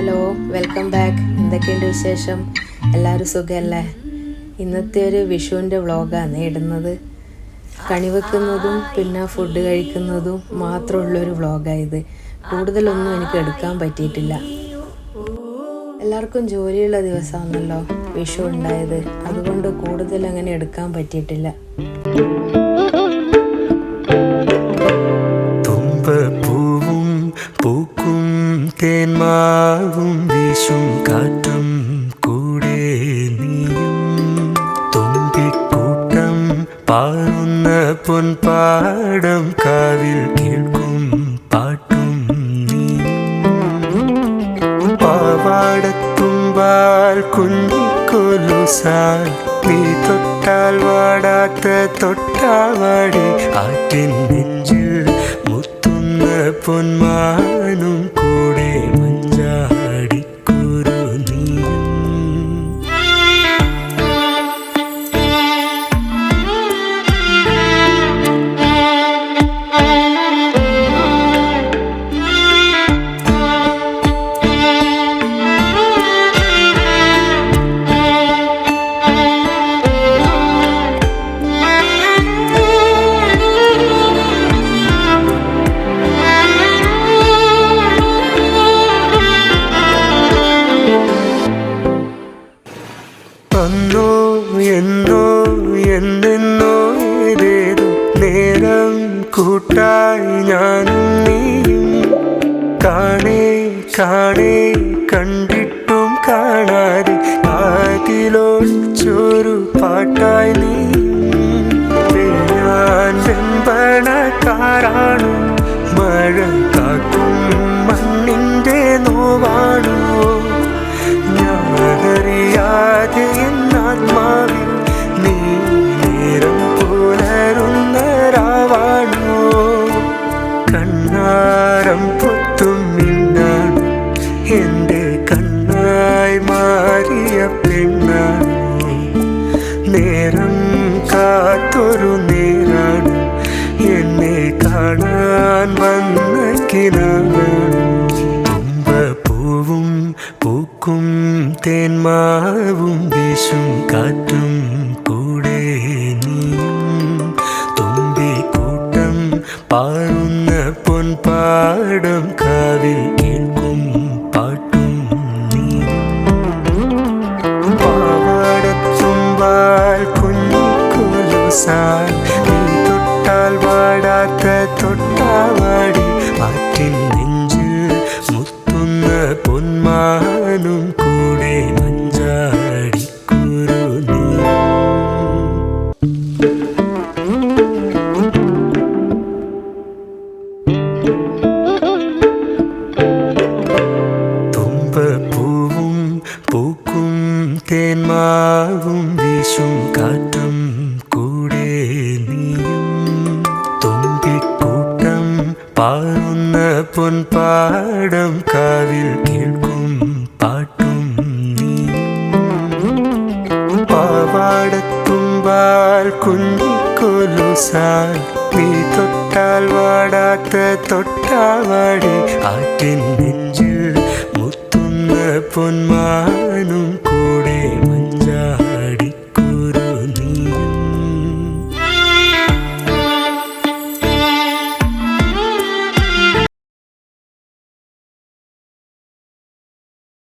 Hello welcome back എന്തൊക്കെയുണ്ട് വിശേഷം? എല്ലാവരും സുഖമല്ലേ ഇന്നത്തെ ഒരു വിഷുവിന്റെ വ്ളോഗാണ് ഇടുന്നത്. കണിവെക്കുന്നതും പിന്നെ ഫുഡ് കഴിക്കുന്നതും മാത്രമുള്ളൊരു വ്ളോഗായത് കൂടുതലൊന്നും എനിക്ക് എടുക്കാൻ പറ്റിയിട്ടില്ല. എല്ലാവർക്കും ജോലിയുള്ള ദിവസമാണല്ലോ വിഷു ഉണ്ടായത്. അതുകൊണ്ട് കൂടുതൽ അങ്ങനെ എടുക്കാൻ പറ്റിയിട്ടില്ല. പൂവും പൂക്കും തേന്മാവും വീശും കാറ്റും കൂടെ നീയും തുമ്പിക്കൂട്ടം പാറുന്ന പൊൻപാടം കാവിൽ കേൾക്കും പാട്ടും നീയും പാവാടത്തുമ്പാൽ കുഞ്ഞിക്കൊലുസാൽ നീ തൊട്ടാൽ വാടാത്ത തൊട്ടാവാടി ആറ്റിൻ നെഞ്ചിൽ മുത്തുന്ന പൊന്മാനും കൂടെ കാണേ കാണേ കണ്ടിട്ടും കാണാതെ കാതിലൊച്ചൊരു പാട്ടായി നീയും എന്റെ കണ്ണായി മാറിയ പെണ്ണായി നേരം കാത്തൊരു നേരാണ്. എന്നെ കാണാൻ വന്ന കിനാണ് പൂവും പൂക്കും തേന്മാവും വീശും കാറ്റും കൂടെ പാറുന്ന പൊൻപാടം കാവിൽ നീ തൊട്ടാൽ വാടാത്ത തൊട്ടാവാടി. ആറ്റിൻ നെഞ്ചിൽ മുത്തുന്ന പൊന്മാനും കൂടെ മഞ്ചാടിക്കുരു നീ തുമ്പപ്പൂവും പൂക്കും തേന്മാവും വീശും കാറ്റും പാറുന്ന പൊൻപാടം കാവിൽ കേൾക്കും പാട്ടും നീയും പാവാടത്തുമ്പാൽ കുഞ്ഞിക്കൊലുസാൽ നീ തൊട്ടാൽ വാടാത്ത തൊട്ടാവാടി ആറ്റിൻ നെഞ്ചിൽ മുത്തുന്ന പൊന്മാനും